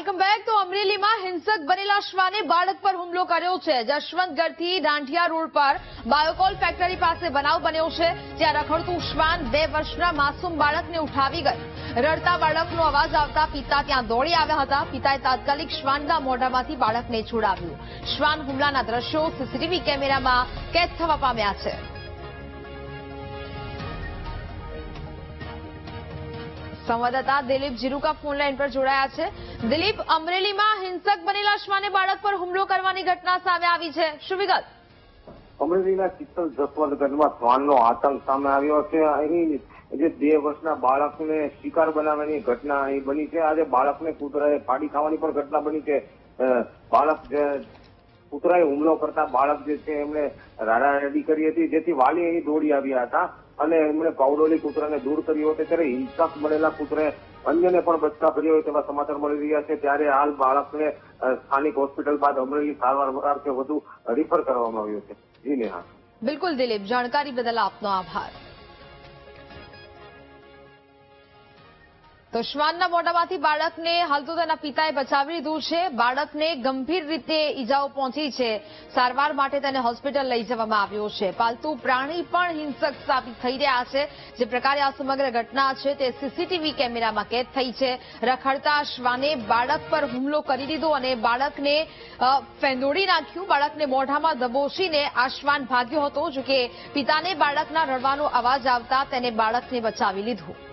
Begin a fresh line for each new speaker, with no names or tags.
Welcome back. તો અમરેલીમાં હિંસક બનેલા શ્વાને બાળક પર હુમલો કર્યો છે. જશવંતગઢથી દાંઠિયા રોડ પર બાયોકોલ ફેક્ટરી પાસે બનાવ બન્યો છે, જ્યાં રખડતું શ્વાન બે વર્ષના માસૂમ બાળકને ઉઠાવી ગયું રડતા બાળકનો અવાજ આવતા પિતા ત્યાં દોડી આવ્યા હતા. પિતાએ તાત્કાલિક શ્વાનના મોઢામાંથી બાળકને છોડાવ્યું. શ્વાન હુમલાના દ્રશ્યો સીસીટીવી કેમેરામાં કેદ થવા પામ્યા છે. સંવાદદાતા દિલીપ જીરુકા ફોન લાઈન પર જોડાયા છે. દિલીપ, અમરેલીમાં હિંસક બનેલા શ્વાને બાળક પર હુમલો કરવાની ઘટના સામે આવી છે. શું વિગત?
અમરેલીના ચિત્તલ જસવંતગઢમાં શ્વાનનો આતંક સામે આવ્યો છે. અહીં જે બે વર્ષના બાળકને શિકાર બનાવવાની ઘટના અહીં બની છે. આજે બાળકને કૂતરાએ ફાડી ખાવાની પણ ઘટના બની છે. બાળક કૂતરાએ હુમલો કરતા બાળક જે છે, એમણે રાડારાડી કરી હતી. જેથી વાલી અહીં દોડી આવ્યા હતા. અને એમણે પાવડોલી કૂતરાને દૂર કર્યો હતો ત્યારે હિંસક બનેલા કૂતરે અન્યને પણ બચકા ભર્યો હોય તેવા સમાચાર મળી રહ્યા છે, ત્યારે હાલ બાળકને સ્થાનિક હોસ્પિટલ બાદ અમરેલી સારવાર અર્થે વધુ રીફર કરવામાં આવ્યો છે. જી નેહા.
બિલકુલ દિલીપ, જાણકારી બદલ આપનો આભાર. તો શ્વાનના મોઢામાંથી બાળકને હાલ પિતાએ બચાવી લીધું છે. બાળકને ગંભીર રીતે ઈજાઓ પહોંચી છે. સારવાર માટે તેને હોસ્પિટલ લઈ જવામાં આવ્યો છે. પાલતુ પ્રાણી પણ હિંસક સાબિત થઈ રહ્યા છે. જે પ્રકારે આ સમગ્ર ઘટના છે તે સીસીટીવી કેમેરામાં કેદ થઈ છે. રખડતા શ્વાને બાળક પર હુમલો કરી દીધો અને બાળકને ફેંદોડી નાખ્યું. બાળકને મોઢામાં દબોચીને આ શ્વાન ભાગ્યો હતો, જોકે પિતાને બાળકના રડવાનો અવાજ આવતા તેને બાળકને બચાવી લીધું.